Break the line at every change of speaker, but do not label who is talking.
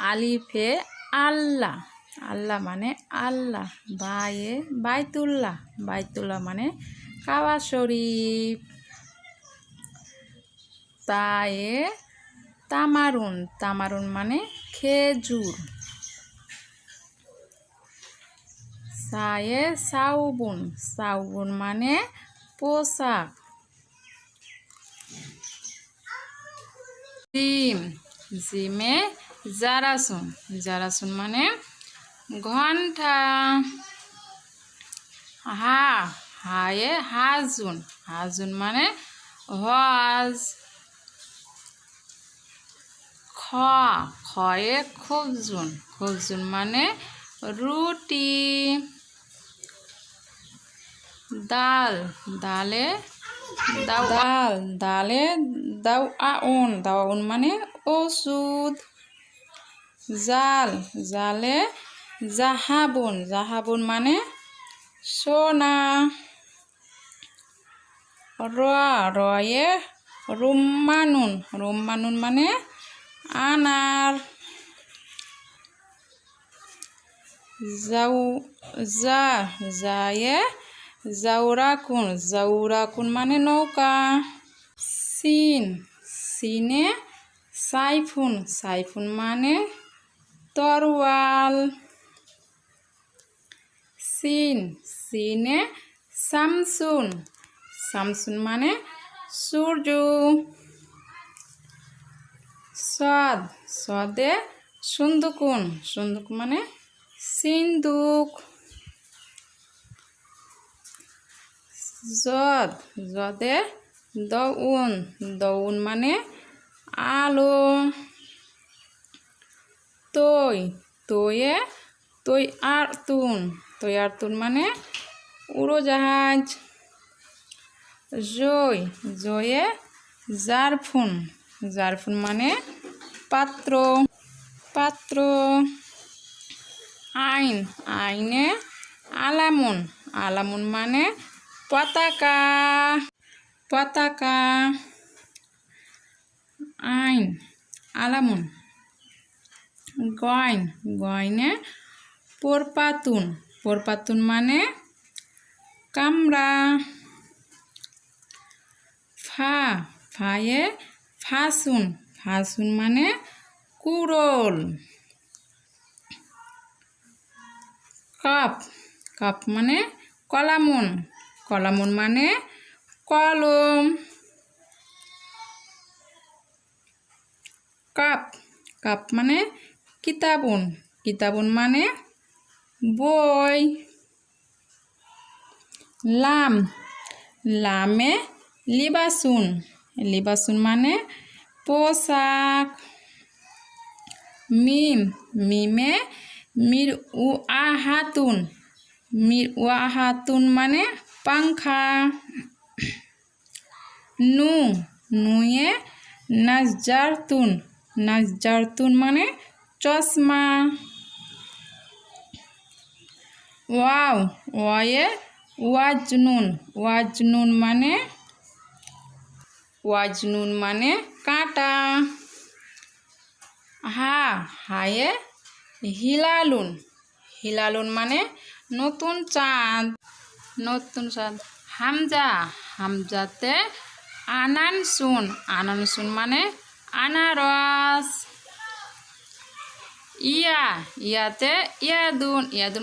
আলিফে আল্লাহ। আল্লাহ মানে আল্লাহ। বায়ে বাইতুল্লাহ। বাইতুল্লাহ মানে কাবা শরীফ। তায়ে তামারুন। তামারুন মানে খেজুর। সায়ে সাউবুন। সাউবুন মানে পোশাক। জিম। জিমে জারাসুন জারাসুন মানে ঘণ্টা। হা, হায়ে হাজুন হাজুন মানে হজ। খ, খয়ে খুবজুন খুবজুন মানে রুটি। ডাল ডালে ডাল ডালে দাও আউন দাউন মানে ওষুধ। জাল, জালে জাহাবুন জাহাবুন মানে সোনা। র রয়ে রুম্মানুন রুম্মানুন মানে আনার। যাও যা যায় জাউরাকুন জাউরাকুন মানে নৌকা। সিন, সিনে সাইফুন সাইফুন মানে তরোয়াল সিন, সিনে সামসুন। সামসুন মানে সূর্য। সদ, সদে সুন্দুকুন। সুন্দুক মানে সিন্দুক। জদ, জদে দউন। দউন মানে আলো। তৈ, তৈয়ে, তৈ আর তুন। তৈ আর তুন মানে উড়োজাহাজ। জয়, জয়ে জারফুন জারফুন মানে পাত্র। পাত্র। আইন, আইনে আলামুন। আলামুন মানে পতাকা। পতাকা। আইন, আলামুন। গয়ন, গয়নে পোরপাতুন পোরপাতুন মানে কামরা ফা, ফায়ে ফাসুন ফাসুন মানে কুড়োল। কাপ কাপ মানে কলামুন কলামুন মানে কলম। কাপ কাপ মানে কিতাবুন। কিতাবুন মানে বই। লাম। লামে লিবাসুন। লিবাসুন মানে পোশাক। মিম। মিমে মির উ আহাতুন মির উ আহাতুন মানে পাংখা। নু। নুয়ে নাজজারতুন। নাজজারতুন মানে চশমা। Wow way ওয়াজনুন। ওয়াজনুন মানে? ওয়াজনুন মানে কাঁটা। হা, হায়ে, হিলালুন। হিলালুন মানে নতুন চাঁদ। নতুন চাঁদ। হামজা, হামজাতে আনান সুন আনান সুন মানে আনারস। ইয়া ইয়াতে ইয়াদুন ইয়াদুন